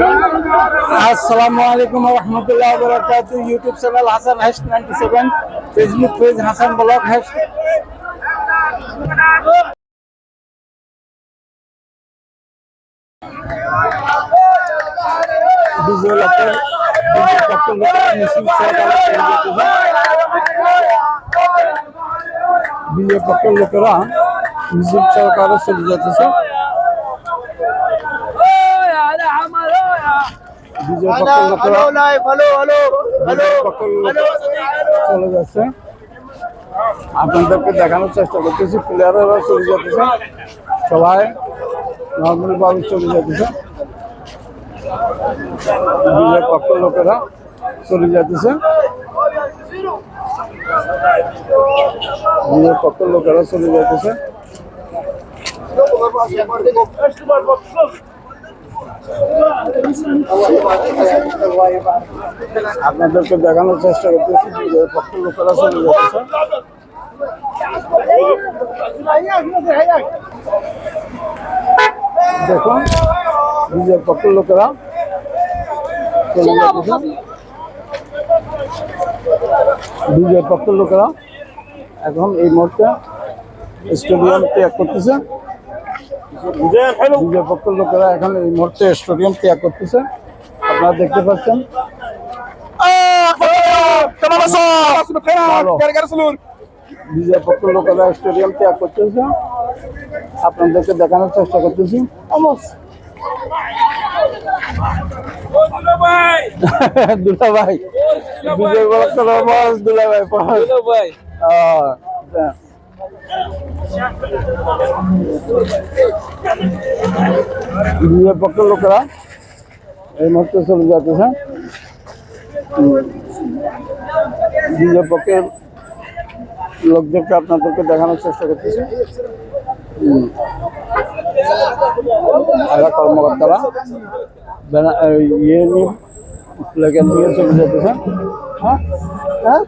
আসসালামু আলাইকুম রহমতুল্লাহ বরকাত YouTube channel Hasan hash ninety seven Facebook page Hasan blog hash বিজয় লক্ষের বিজয় লক্ষের লোকের মিছিল সহকারে বিজয় পক্ষের লোকেরা মিছিল সহকারে চলে যেতেছে চলে যাচ্ছে আপনাদেরকে দেখানোর চেষ্টা করতেছি প্লেয়াররা চলে যেতেছে সবাই নর্মাল ভাবে চলে যেতেছে বিজয় পক্ষের লোকেরা চলে যেতেছে বিজয় পক্ষের লোকেরা চলে যেতেছে আপনাদেরকে দেখানোর চেষ্টা করতেছি বিজয় পক্ষের লোকেরা চলে যেতেছে দেখুন বিজয় পক্ষের লোকেরা চলে যেতেছে বিজয় পক্ষের লোকেরা এখন এই মুহূর্তে স্টেডিয়াম ত্যাগ করতেছে। বিজয় পক্ষের লোকেরা এখন এই মুহূর্তে স্টেডিয়াম ত্যাগ করতেছে। আপনারা দেখতে পাচ্ছেন। বিজয় পক্ষের লোকেরা স্টেডিয়াম ত্যাগ করতেছে। আপনাদেরকে দেখানোর চেষ্টা করতেছি। দুলা ভাই বিজয় বস দুলা ভাই আহ, হ্যাঁ। বিজয় পক্ষের লোকেরা এই মুহূর্তে চলে যাচ্ছে। বিজয় পক্ষের লোকদেরকে আপনাদেরকে দেখানোর চেষ্টা করতেছি। হুম। কর্মকর্তারা ইয়ে নিয়ে প্লেকার্ড নিয়ে চলে যেতেছে হ্যাঁ? হ্যাঁ?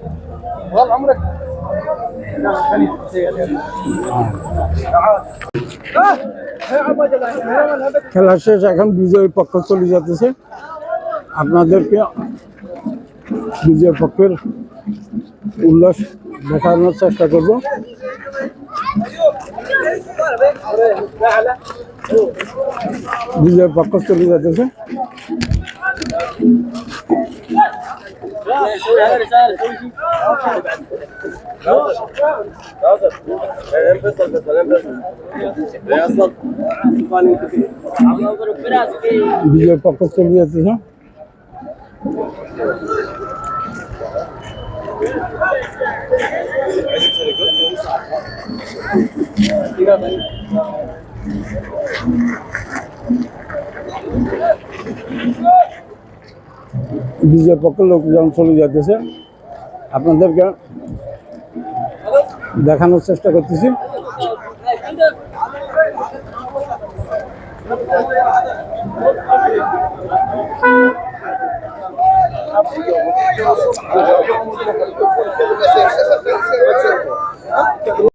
আমরা খেলা শেষ, এখন বিজয় পক্ষ চলে যেতেছে আপনাদেরকে বিজয় পক্ষের উল্লাস দেখানোর চেষ্টা করব। বিজয় পক্ষ চলে যেতেছে বিজয় পক্ষ চলে যেতেছে বিজয় পক্ষের লোকজন চলে যেতেছে আপনাদেরকে দেখানোর চেষ্টা করতেছি।